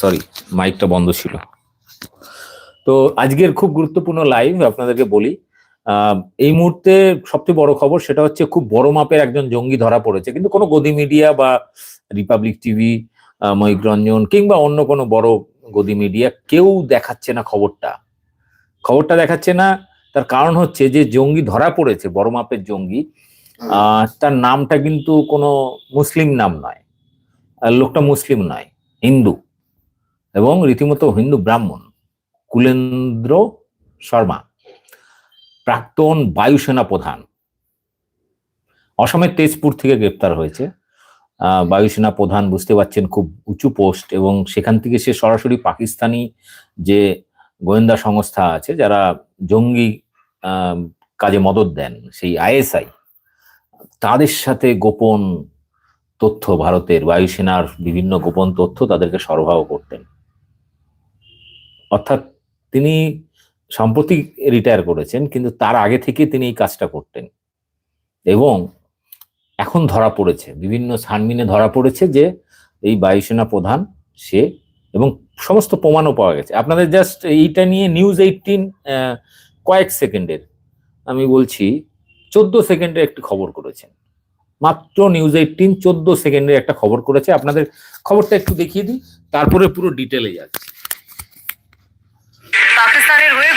Sorry মাইকটা বন্ধ ছিল। তো আজকের খুব গুরুত্বপূর্ণ লাইভ আপনাদেরকে বলি এই মুহূর্তে সবচেয়ে বড় খবর সেটা হচ্ছে খুব বড় মাপের একজন জঙ্গি ধরা পড়েছে। কিন্তু কোনো গদি মিডিয়া বা রিপাবলিক টিভি মহিকরঞ্জন কিংবা অন্য কোনো বড় গদি মিডিয়া কেউ দেখাচ্ছে না খবরটা। খবরটা দেখাচ্ছে না, তার কারণ হচ্ছে যে জঙ্গি ধরা পড়েছে, বড় মাপের জঙ্গি তার নামটা কিন্তু কোনো মুসলিম নাম নয় লোকটা মুসলিম নয়, হিন্দু। এবং রীতিমতো হিন্দু ব্রাহ্মণ, কুলেন্দ্র শর্মা, প্রাক্তন বায়ুসেনা প্রধান। অসমের তেজপুর থেকে গ্রেপ্তার হয়েছে। বায়ুসেনা প্রধান বুঝতে পারছেন খুব উঁচু পোস্ট এবং সেখান থেকে সে সরাসরি পাকিস্তানি যে গোয়েন্দা সংস্থা আছে, যারা জঙ্গি কাজে মদত দেন, সেই আইএসআই, তাদের সাথে গোপন তথ্য, ভারতের বায়ুসেনার বিভিন্ন গোপন তথ্য তাদেরকে সরবরাহ করতেন। অর্থাৎ তিনি সম্প্রতি রিটায়ার করেছেন, কিন্তু তার আগে থেকে তিনি এই কাজটা করতেন। এবং এখন ধরা পড়েছে, বিভিন্ন ছানমিনে ধরা পড়েছে যে এই বায়ুসেনা প্রধান, সে এবং সমস্ত প্রমাণও পাওয়া গেছে। আপনাদের জাস্ট এইটা নিয়ে নিউজ এইটিন কয়েক সেকেন্ডের। আমি বলছি, চোদ্দ সেকেন্ডের একটি খবর করেছেন। মাত্র নিউজ এইটিন চোদ্দ সেকেন্ডের একটা খবর করেছে। আপনাদের খবরটা একটু দেখিয়ে দিই, তারপরে পুরো ডিটেলে যাচ্ছে পাকিস্তানের হয়ে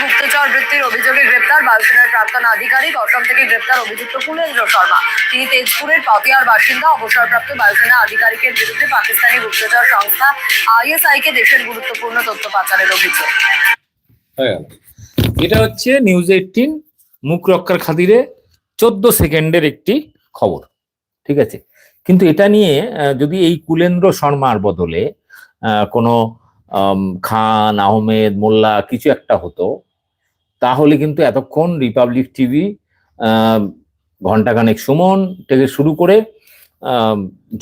গুপ্তচর অভিযোগে গ্রেপ্তার বায়ুসেনার প্রাক্তন আধিকারিক, অসম থেকে গ্রেপ্তার অভিযুক্ত কুলেন্দ্র শর্মা। তিনি তেজপুরের পাতিয়ার বাসিন্দা, অবসরপ্রাপ্ত বায়ুসেনা আধিকারিকের বিরুদ্ধে পাকিস্তানি গুপ্তচর সংস্থা আইএসআই কে দেশের গুরুত্বপূর্ণ তথ্য পাচারের অভিযোগ। হয়ে, এটা হচ্ছে নিউজ এইটিন মুখ রক্ষার খাতিরে চোদ্দ সেকেন্ডের একটি খবর, ঠিক আছে? কিন্তু এটা নিয়ে যদি এই কুলেন্দ্র শর্মার বদলে কোনো খান, আহমেদ, মোল্লা কিছু একটা হতো তাহলে কিন্তু এতক্ষণ রিপাবলিক টিভি ঘন্টাখানেক সুমন থেকে শুরু করে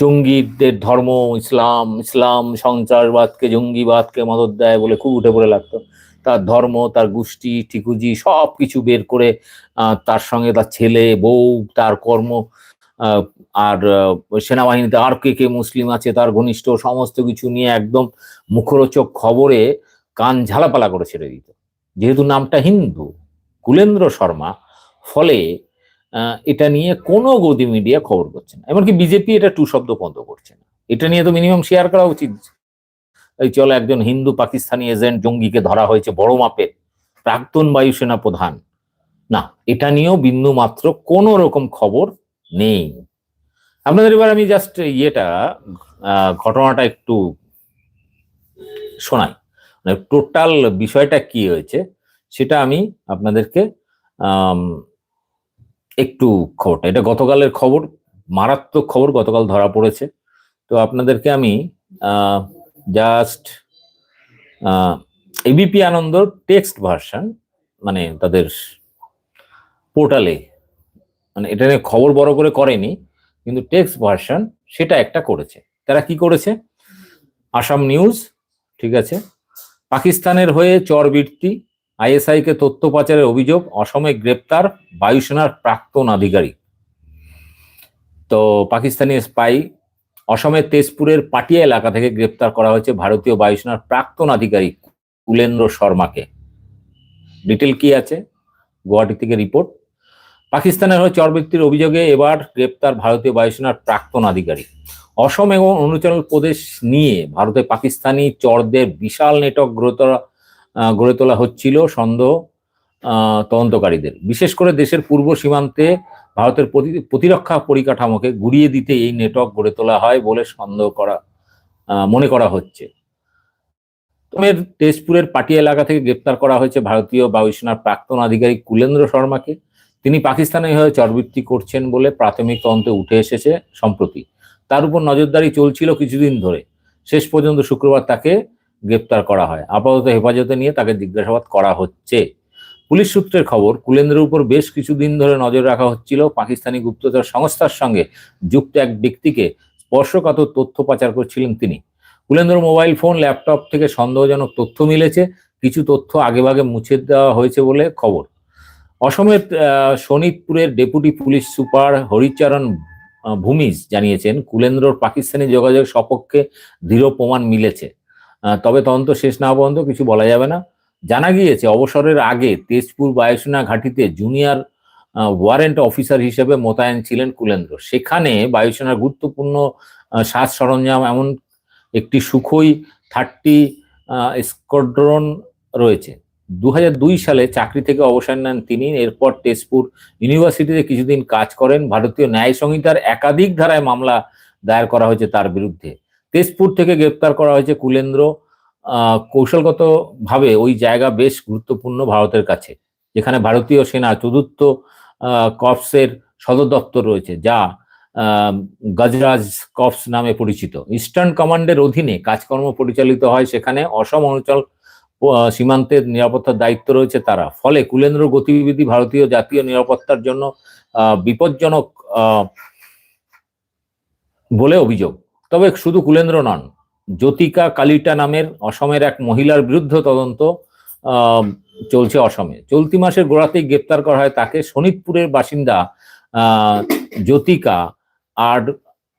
জঙ্গিদের ধর্ম, ইসলাম ইসলাম সঞ্চারবাদকে, জঙ্গিবাদকে মদত দেয় বলে খুব উঠে পড়ে লাগতো। তার ধর্ম, তার গোষ্ঠী, ঠিকুজি সব কিছু বের করে তার সঙ্গে তার ছেলে, বউ, তার কর্ম আর সেনাবাহিনীতে আর কে কে মুসলিম আছে, তার ঘনিষ্ঠ সমস্ত কিছু নিয়ে একদম মুখরোচক খবরে কান ঝালাপালা করে ছেড়ে দিত। যেহেতু নামটা হিন্দু, কুলেন্দ্র শর্মা, ফলে এটা নিয়ে কোনো গদি মিডিয়া খবর করছে না। এমনকি বিজেপি এটা টু শব্দ বন্ধ করছে না। এটা নিয়ে তো মিনিমাম শেয়ার করা উচিত। এই চলো একজন হিন্দু পাকিস্তানি এজেন্ট জঙ্গিকে ধরা হয়েছে বড় মাপের, প্রাক্তন বায়ুসেনা প্রধান। না, এটা নিয়েও বিন্দু মাত্র কোনো রকম খবর নেই। আপনাদের এবার আমি জাস্ট ইয়েটা ঘটনাটা একটু শোনাই। মানে টোটাল বিষয়টা কি হয়েছে, সেটা আমি আপনাদেরকে একটু খবরটা, এটা গতকালের খবর, মারাত্মক খবর গতকাল ধরা পড়েছে। তো আপনাদেরকে আমি জাস্ট এবিপি আনন্দর টেক্সট ভার্সন মানে তাদের পোর্টালে মানে এটা নিয়ে খবর বড় করে করেনি, কিন্তু টেক্সট ভার্সন সেটা একটা করেছে। তারা কি করেছে? আসাম নিউজ ঠিক আছে? পাকিস্তানের হয়ে চরবৃত্তি আইএসআই কে তথ্য পাচারের অভিযোগ, অসমে গ্রেপ্তার বায়ুসেনার প্রাক্তন আধিকারিক। তো পাকিস্তানি স্পাই অসমের তেজপুরের পাটিয়া এলাকা থেকে গ্রেপ্তার করা হয়েছে ভারতীয় বায়ুসেনার প্রাক্তন আধিকারিক কুলেন্দ্র শর্মাকে। ডিটেল কি আছে? গুয়াহাটি থেকে রিপোর্ট। পাকিস্তানের হয়ে চরবৃত্তির অভিযোগে এবার গ্রেপ্তার ভারতীয় বায়ুসেনার প্রাক্তন আধিকারিক। অসম এবং অরুণাচল প্রদেশ নিয়ে ভারতে পাকিস্তানি চরদের বিশাল নেটওয়ার্ক গড়ে তোলা গড়ে তোলা হচ্ছিল সন্দেহ তদন্তকারীদের। বিশেষ করে দেশের পূর্ব সীমান্তে ভারতের প্রতি- প্রতিরক্ষা পরিকাঠামোকে গুড়িয়ে দিতে এই নেটওয়ার্ক গড়ে তোলা হয় বলে সন্দেহ করা মনে করা হচ্ছে। অসমের তেজপুরের পাটিয়া এলাকা থেকে গ্রেপ্তার করা হয়েছে ভারতীয় বায়ুসেনার প্রাক্তন আধিকারিক কুলেন্দ্র শর্মাকে। তিনি পাকিস্তানের হয়ে চরবৃত্তি করছেন বলে প্রাথমিক তদন্তে উঠে এসেছে, সম্প্রতি। তার উপর নজরদারি চলছিল কিছুদিন ধরে। শেষ পর্যন্ত শুক্রবার তাকে গ্রেপ্তার করা হয়। আপাতত হেফাজতে নিয়ে তাকে জিজ্ঞাসাবাদ করা হচ্ছে। পুলিশ সূত্রের খবর, কুলেন্দ্রের উপর বেশ কিছুদিন ধরে নজর রাখা হচ্ছিল পাকিস্তানি গুপ্তচর সংস্থার সঙ্গে যুক্ত এক ব্যক্তিকে স্পর্শকাতর তথ্য পাচার করছিলেন তিনি। কুলেন্দ্র মোবাইল ফোন, ল্যাপটপ থেকে সন্দেহজনক তথ্য মিলেছে। কিছু তথ্য আগেভাগে মুছে দেওয়া হয়েছে বলে খবর। অসমের শোনিতপুরের deputy police super Haricharan Bhumij জানিয়েছেন, কুলেন্দ্রর পাকিস্তানি যোগাযোগ সপক্ষে দৃঢ় প্রমাণ মিলেছে। তবে তদন্ত শেষ না পর্যন্ত কিছু বলা যাবে না। জানা গিয়েছে, অবসরের আগে তেজপুর বায়ুসেনা ঘাঁটিতে জুনিয়র ওয়ারেন্ট অফিসার হিসেবে মোতায়েন ছিলেন কুলেন্দ্র। সেখানে বায়ুসেনার গুরুত্বপূর্ণ সাজ সরঞ্জাম এমন একটি সুখই থার্টি স্কোয়াড্রন রয়েছে। দু হাজার দুই সালে চাকরি থেকে অবসর নেন তিনি। এরপর তেজপুর ইউনিভার্সিটিতে কিছুদিন কাজ করেন। ভারতীয় ন্যায় সংহিতার একাধিক ধারায় মামলা দায়ের করা হয়েছে তার বিরুদ্ধে। তেজপুর থেকে গ্রেপ্তার করা হয়েছে কুলেন্দ্র কৌশলগতভাবে ওই জায়গা বেশ গুরুত্বপূর্ণ ভারতের কাছে যেখানে ভারতীয় সেনা চতুর্থ আহ, কর্পসের সদর দপ্তর রয়েছে যা গজরাজ কর্পস নামে পরিচিত। ইস্টার্ন কমান্ডের অধীনে কাজকর্ম পরিচালিত হয় সেখানে অসম অঞ্চল সীমান্তের নিরাপত্তার দায়িত্ব রয়েছে তারা। ফলে কুলেন্দ্র গতিবিধি ভারতীয় জাতীয় নিরাপত্তার জন্য বিপজ্জনক বলে অভিযোগ। তবে শুধু কুলেন্দ্র নন, জ্যোতিকা কালিটা নামের অসমের এক মহিলার বিরুদ্ধে তদন্ত চলছে অসমে। চলতি মাসের গোড়াতেই গ্রেপ্তার করা হয় তাকে শোনিতপুরের বাসিন্দা জ্যোতিকা। আর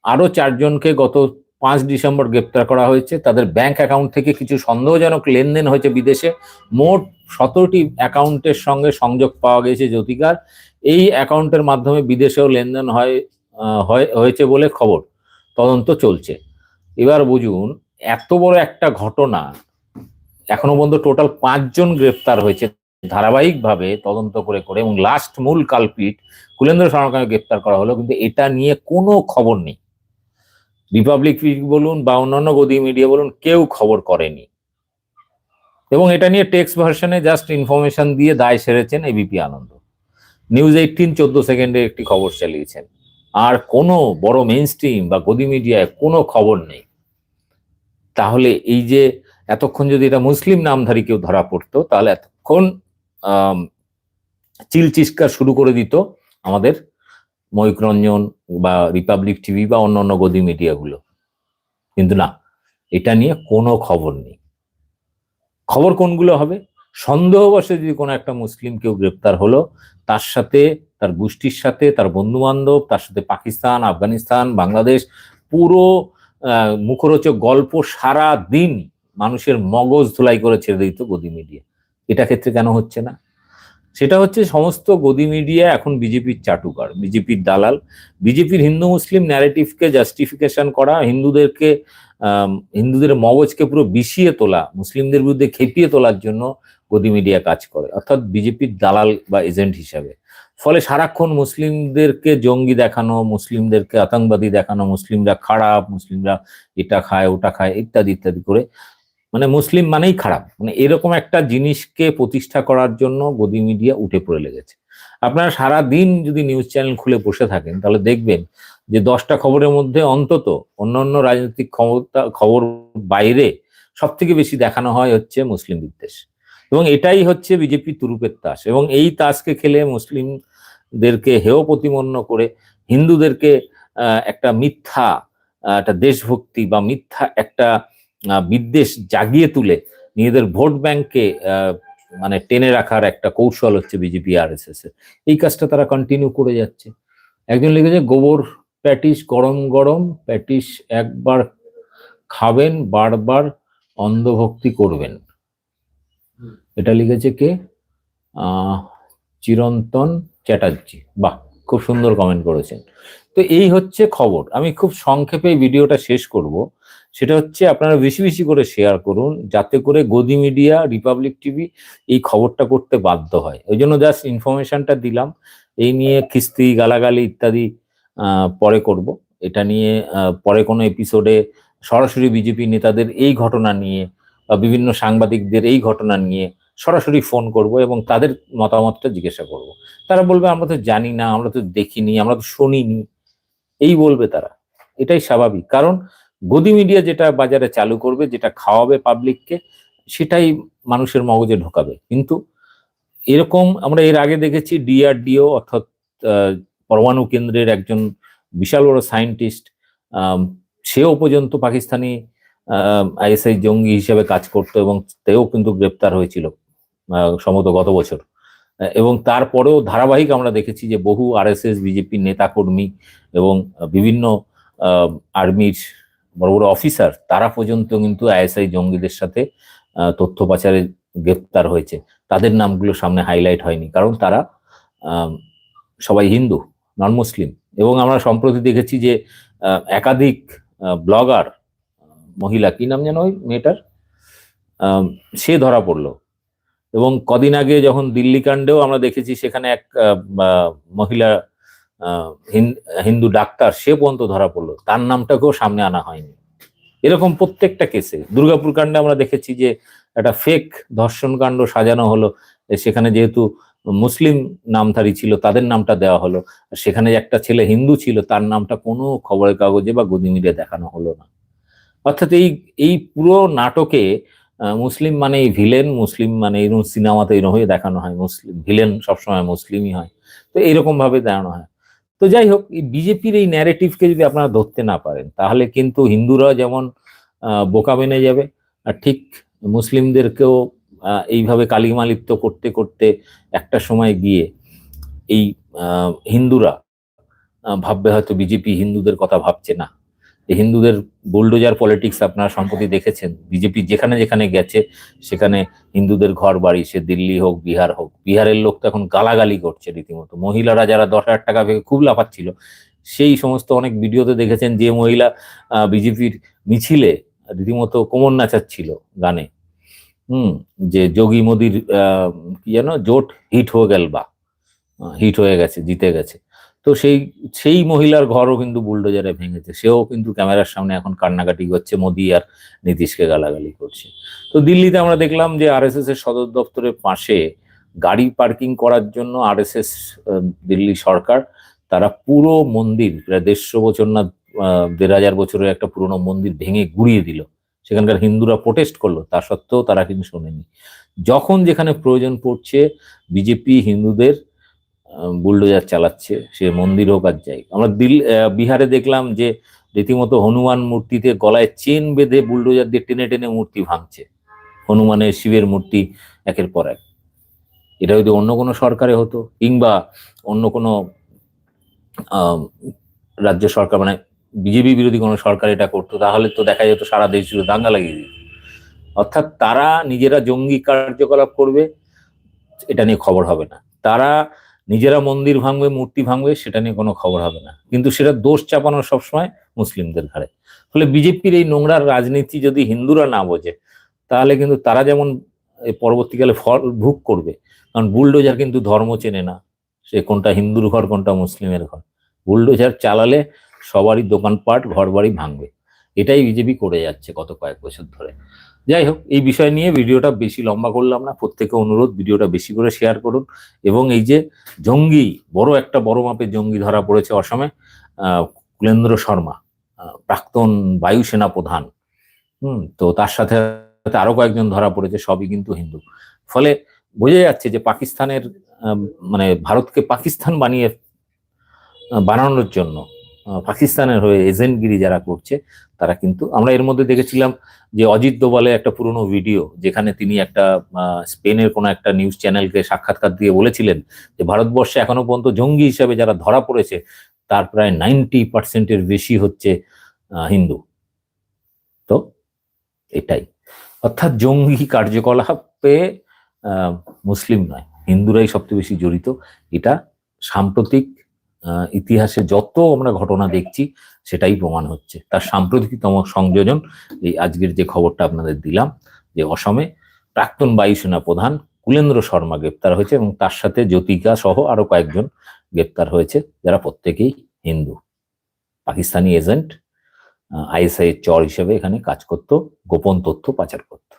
আরও চারজনকে গত পাঁচ ডিসেম্বর গ্রেপ্তার করা হয়েছে। তাদের ব্যাংক অ্যাকাউন্ট থেকে কিছু সন্দেহজনক লেনদেন হয়েছে বিদেশে। মোট সতেরোটি অ্যাকাউন্টের সঙ্গে সংযোগ পাওয়া গেছে জ্যোতিকার। এই অ্যাকাউন্টের মাধ্যমে বিদেশেও লেনদেন হয় হয়েছে বলে খবর। তদন্ত চলছে। এবার বুঝুন, এত বড় একটা ঘটনা এখনও পর্যন্ত টোটাল পাঁচজন গ্রেপ্তার হয়েছে ধারাবাহিকভাবে তদন্ত করে করে এবং লাস্ট মূল কালপিট কুলেন্দ্র শর্মাকে গ্রেপ্তার করা হলো। কিন্তু এটা নিয়ে কোনো খবর নেই। রিপাবলিক বলুন বা অন্যান্য গদি মিডিয়া বলুন কেউ খবর করেনি। এবং এটা নিয়ে টেক্সট ভার্সনে জাস্ট ইনফরমেশন দিয়ে দায় সেরেছেন এবিপি আনন্দ। নিউজ এইটিন চোদ্দ সেকেন্ডে একটি খবর চালিয়েছেন। আর কোনো বড় মেইন স্ট্রিম বা গদি মিডিয়ায় কোনো খবর নেই। তাহলে এই যে এতক্ষণ যদি এটা মুসলিম নামধারী কেউ ধরা পড়তো তাহলে এতক্ষণ আম, চিল চিৎকার শুরু করে দিত আমাদের ময়ূক রঞ্জন বা রিপাবলিক টিভি বা অন্যান্য গদি মিডিয়াগুলো কিন্তু না, এটা নিয়ে কোনো খবর নেই। খবর কোনগুলো হবে? সন্দেহবশে যদি কোনো একটা মুসলিম কেউ গ্রেপ্তার হলো, তার সাথে, তার গোষ্ঠীর সাথে, তার বন্ধু বান্ধব তার সাথে পাকিস্তান, আফগানিস্তান, বাংলাদেশ, পুরো মুখরোচক গল্প সারা দিন মানুষের মগজ ধুলাই করে ছেড়ে দিত গদি মিডিয়া এটা ক্ষেত্রে কেন হচ্ছে না? সেটা হচ্ছে সমস্ত গদি মিডিয়া এখন বিজেপির চাটুকার, বিজেপির দালাল। বিজেপির হিন্দু মুসলিম ন্যারেটিভকে জাস্টিফিকেশন করা, হিন্দুদেরকে হিন্দুদের মগজকে পুরো বিষিয়ে তোলা, মুসলিমদের বিরুদ্ধে খেপিয়ে তোলার জন্য গদি মিডিয়া কাজ করে, অর্থাৎ বিজেপির দালাল বা এজেন্ট হিসাবে। ফলে সারাক্ষণ মুসলিমদেরকে জঙ্গি দেখানো, মুসলিমদেরকে আতঙ্কবাদী দেখানো, মুসলিমরা খারাপ, মুসলিমরা এটা খায়, ওটা খায়, ইত্যাদি ইত্যাদি করে মানে মুসলিম মানেই খারাপ। মানে এরকম একটা জিনিসকে প্রতিষ্ঠা করার জন্য গদি মিডিয়া উঠে পড়ে লেগেছে। আপনারা সারা দিন যদি নিউজ চ্যানেল খুলে বসে থাকেন, তাহলে দেখবেন যে দশটা খবরের মধ্যে অন্তত অন্যান্য রাজনৈতিক ক্ষমতা, খবর বাইরে সব থেকে বেশি দেখানো হয় হচ্ছে মুসলিম বিদ্বেষ। এবং এটাই হচ্ছে বিজেপি তুরুপের তাস। এবং এই তাসকে খেলে মুসলিমদেরকে হেয় প্রতিমন্য করে হিন্দুদেরকে একটা মিথ্যা একটা দেশভক্তি বা মিথ্যা একটা বিদ্বেষ জাগিয়ে তুলে নিজেদের ভোট ব্যাংকে আহ, মানে টেনে রাখার একটা কৌশল হচ্ছে বিজেপি আর এস এস এর। এই কাজটা তারা কন্টিনিউ করে যাচ্ছে। একজন লিখেছে গোবর প্যাটিস গরম গরম প্যাটিস একবার খাবেন বারবার অন্ধভক্তি করবেন। এটা লিখেছে কে? চিরন্তন চ্যাটার্জি। বাহ খুব সুন্দর কমেন্ট করেছেন। তো এই হচ্ছে খবর। আমি খুব সংক্ষেপে ভিডিওটা শেষ করব। সেটা হচ্ছে আপনারা বেশি বেশি করে শেয়ার করুন, যাতে করে গদি মিডিয়া রিপাবলিক টিভি এই খবরটা করতে বাধ্য হয়। ওই জন্য জাস্ট ইনফরমেশনটা দিলাম। এই নিয়ে খিস্তি, গালাগালি ইত্যাদি পরে করব। এটা নিয়ে পরে কোনো এপিসোডে সরাসরি বিজেপি নেতাদের এই ঘটনা নিয়ে বা বিভিন্ন সাংবাদিকদের এই ঘটনা নিয়ে সরাসরি ফোন করব এবং তাদের মতামতটা জিজ্ঞাসা করব। তারা বলবে, আমরা তো জানি না, আমরা তো দেখিনি, আমরা তো শুনিনি। এই বলবে তারা। এটাই স্বাভাবিক। কারণ গদি মিডিয়া যেটা বাজারে চালু করবে, যেটা খাওয়াবে পাবলিককে সেটাই মানুষের মগজে ঢোকাবে। কিন্তু এরকম আমরা এর আগে দেখেছি ডিআরডিও অর্থাৎ পরমাণু কেন্দ্রের একজন বিশাল বড় সায়েন্টিস্ট সেও পর্যন্ত পাকিস্তানি আইএসআই জঙ্গি হিসেবে কাজ করতো এবং তেও কিন্তু গ্রেপ্তার হয়েছিল সম্ভবত গত বছর। এবং তারপরেও ধারাবাহিক আমরা দেখেছি যে বহু আরএসএস বিজেপি নেতাকর্মী এবং বিভিন্ন আর্মির বড় বড় অফিসার তারা পর্যন্ত কিন্তু আইএসআই জঙ্গিদের সাথে তথ্য পাচারে গ্রেপ্তার হয়েছে। তাদের নামগুলো সামনে হাইলাইট হয়নি, কারণ তারা সবাই হিন্দু নন মুসলিম এবং আমরা সম্প্রতি দেখেছি যে একাধিক ব্লগার মহিলা, কি নাম যেন ওই মেয়েটার? সে ধরা পড়ল। এবং কদিন আগে যখন দিল্লি কাণ্ডেও আমরা দেখেছি সেখানে এক মহিলা হিন্দু ডাক্তার, সে পর্যন্ত ধরা পড়ল। তার নামটাকেও সামনে আনা হয়নি। এরকম প্রত্যেকটা কেসে, দুর্গাপুর কাণ্ডে আমরা দেখেছি যে একটা ফেক ধর্ষণ কাণ্ড সাজানো হলো। সেখানে যেহেতু মুসলিম নামধারী ছিল, তাদের নামটা দেওয়া হলো। সেখানে একটা ছেলে হিন্দু ছিল, তার নামটা কোনো খবরের কাগজে বা গদি মিডিয়া দেখানো হলো না। অর্থাৎ এই এই পুরো নাটকে মুসলিম মানে এই ভিলেন, মুসলিম মানে এরকম সিনেমাতে এরকম হয়ে দেখানো হয়। মুসলিম, ভিলেন সবসময় মুসলিমই হয়। তো এইরকম ভাবে দেখানো হয়। তো যাই হোক এই বিজেপির এই ন্যারেটিভকে যদি আপনারা ধরতে না পারেন, তাহলে কিন্তু হিন্দুরা যেমন বোকা বেনে যাবে, আর ঠিক মুসলিমদেরকেও এইভাবে কালিমালিপ্ত করতে করতে একটা সময় গিয়ে এই হিন্দুরা ভাববে হয়তো বিজেপি হিন্দুদের কথা ভাবছে না। হিন্দুদের বুলডোজার পলিটিক্স আপনারা সম্প্রতি দেখেছেন। বিজেপি যেখানে যেখানে গেছে সেখানে হিন্দুদের ঘর বাড়ি সে দিল্লি হোক বিহার হোক বিহারের লোক তো এখন গালাগালি করছে রীতিমতো। মহিলারা যারা দশ হাজার টাকা পেয়ে খুব লাফাচ্ছিল সেই সমস্ত অনেক ভিডিওতে দেখেছেন যে মহিলা বিজেপির মিছিলে রীতিমতো কোমর নাচাচ্ছিল গানে। হুম যে যোগী মোদির আহ, কি যেন জোট হিট হয়ে গেল বা হিট হয়ে গেছে জিতে গেছে। তো সেই সেই মহিলার ঘরও কিন্তু বুলডোজারে ভেঙেছে। সেও কিন্তু ক্যামেরার সামনে এখন কান্নাকাটি করছে, মোদি আর নীতিশকে গালাগালি করছে। তো দিল্লিতে আমরা দেখলাম যে আরএসএস এর সদর দপ্তরের পাশে গাড়ি পার্কিং করার জন্য আরএসএস দিল্লি সরকার, তারা পুরো মন্দির, প্রায় দেড়শো বছর না দেড় হাজার বছরের একটা পুরনো মন্দির ভেঙে গুড়িয়ে দিল। সেখানকার হিন্দুরা প্রোটেস্ট করল, তা সত্ত্বেও তারা কিন্তু শোনেনি। যখন যেখানে প্রয়োজন পড়ছে, বিজেপি হিন্দুদের বুলডোজার চালাচ্ছে, সে মন্দির হোক আর যাই। আমরা দিল বিহারে দেখলাম যে রীতিমতো হনুমান মূর্তিতে গলায় চেন বেঁধে বুলডোজার দিয়ে টেনে টেনে মূর্তি ভাঙছে। হনুমানের শিবের মূর্তি একের পর এক। এটা যদি অন্য কোনো সরকারে হতো, কিংবা অন্য কোনো রাজ্য সরকার মানে বিজেপি বিরোধী কোনো সরকার এটা করতো, তাহলে তো দেখা যেত সারা দেশ জুড়ে দাঙ্গা লাগিয়ে দিত। অর্থাৎ তারা নিজেরা জঙ্গি কার্যকলাপ করবে, এটা নিয়ে খবর হবে না। তারা নিজেরা মন্দির ভাঙবে, মূর্তি ভাঙবে, সেটা নিয়ে কোনো খবর হবে না। কিন্তু সেটা দোষ চাপানো সবসময় মুসলিমদের ঘাড়ে। ফলে বিজেপির এই নোংরার রাজনীতি যদি হিন্দুরা না বোঝে, তাহলে কিন্তু তারা যেমন পরবর্তীকালে ফল ভুগ করবে, কারণ বুলডোজার কিন্তু ধর্ম চেনে না। সে কোনটা হিন্দুর ঘর, কোনটা মুসলিমের ঘর। বুলডোজার চালালে সবারই দোকানপাট ঘর বাড়ি ভাঙবে। এটাই বিজেপি করে যাচ্ছে গত কয়েক বছর ধরে। যাই হোক, এই বিষয় নিয়ে ভিডিওটা বেশি লম্বা করলাম না। প্রত্যেকে অনুরোধ, ভিডিওটা বেশি করে শেয়ার করুন। এবং এই যে জঙ্গি, বড় একটা বড় মাপের জঙ্গি ধরা পড়েছে অসমে কুলেন্দ্র শর্মা প্রাক্তন বায়ুসেনা প্রধান। হুম, তো তার সাথে আরও কয়েকজন ধরা পড়েছে, সবই কিন্তু হিন্দু। ফলে বোঝা যাচ্ছে যে পাকিস্তানের মানে ভারতকে পাকিস্তান বানিয়ে বানানোর জন্য পাকিস্তানের হয়ে এজেন্টগিরি যারা করছে, তারা কিন্তু, আমরা এর মধ্যে দেখেছিলাম যে অজিত দোবালে একটা পুরনো ভিডিও যেখানে তিনি একটা স্পেনের কোনো একটা নিউজ চ্যানেলকে সাক্ষাৎকার দিয়ে বলেছিলেন যে ভারতবর্ষে এখনও পর্যন্ত জঙ্গি হিসাবে যারা ধরা পড়েছে, তার প্রায় নাইনটি পার্সেন্টের বেশি হচ্ছে হিন্দু। তো, এটাই। অর্থাৎ জঙ্গি কার্যকলাপে মুসলিম নয়, হিন্দুরাই সবচেয়ে বেশি জড়িত। এটা সাম্প্রতিক ইতিহাসে যত আমরা ঘটনা দেখছি, সেটাই প্রমাণ হচ্ছে। তার সাম্প্রতিকতম সংযোজন, এই আজকের যে খবরটা আপনাদের দিলাম, যে অসমে প্রাক্তন বায়ুসেনা প্রধান কুলেন্দ্র শর্মা গ্রেপ্তার হয়েছে এবং তার সাথে জ্যোতিকা সহ আরও কয়েকজন গ্রেপ্তার হয়েছে, যারা প্রত্যেকেই হিন্দু। পাকিস্তানি এজেন্ট আইএসআই চর হিসেবে এখানে কাজ করত, গোপন তথ্য পাচার করত।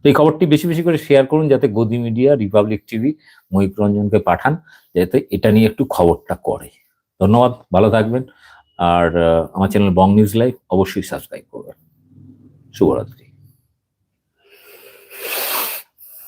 তো এই খবরটি বেশি বেশি করে শেয়ার করুন যাতে গদি মিডিয়া রিপাবলিক টিভি মহিপ রঞ্জনকে পাঠান, যাতে এটা নিয়ে একটু খবরটা করে। ধন্যবাদ, ভালো থাকবেন। আর আমার চ্যানেল বং নিউজ লাইভ অবশ্যই সাবস্ক্রাইব করবেন। শুভরাত্রি।